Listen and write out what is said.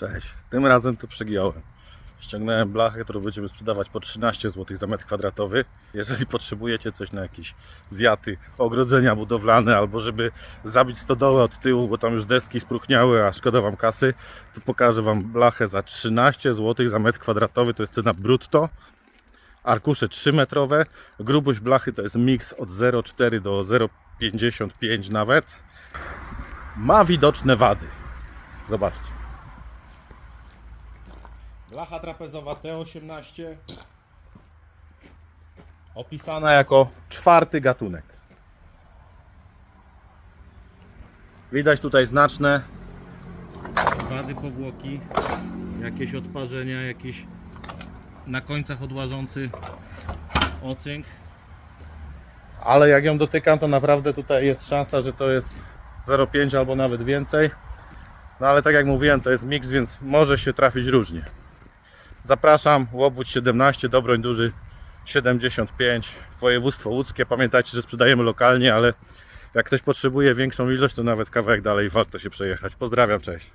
Cześć. Tym razem to przegiąłem. Ściągnąłem blachę, którą będziemy sprzedawać po 13 zł za metr kwadratowy. Jeżeli potrzebujecie coś na jakieś wiaty, ogrodzenia budowlane albo żeby zabić stodołę od tyłu, bo tam już deski spróchniały, a szkoda Wam kasy, to pokażę Wam blachę za 13 zł za metr kwadratowy. To jest cena brutto. Arkusze 3 metrowe. Grubość blachy to jest miks od 0,4 do 0,55 nawet. Ma widoczne wady. Zobaczcie. Blacha trapezowa T18 opisana jako czwarty gatunek. Widać tutaj znaczne wady powłoki, jakieś odparzenia, jakiś na końcach odłażący ocynk. Ale jak ją dotykam, to naprawdę tutaj jest szansa, że to jest 0,5 albo nawet więcej. No ale tak jak mówiłem, to jest miks, więc może się trafić różnie. Zapraszam, Łobudź 17, Dobroń Duży 75, województwo łódzkie. Pamiętajcie, że sprzedajemy lokalnie, ale jak ktoś potrzebuje większą ilość, to nawet kawałek dalej warto się przejechać. Pozdrawiam, cześć.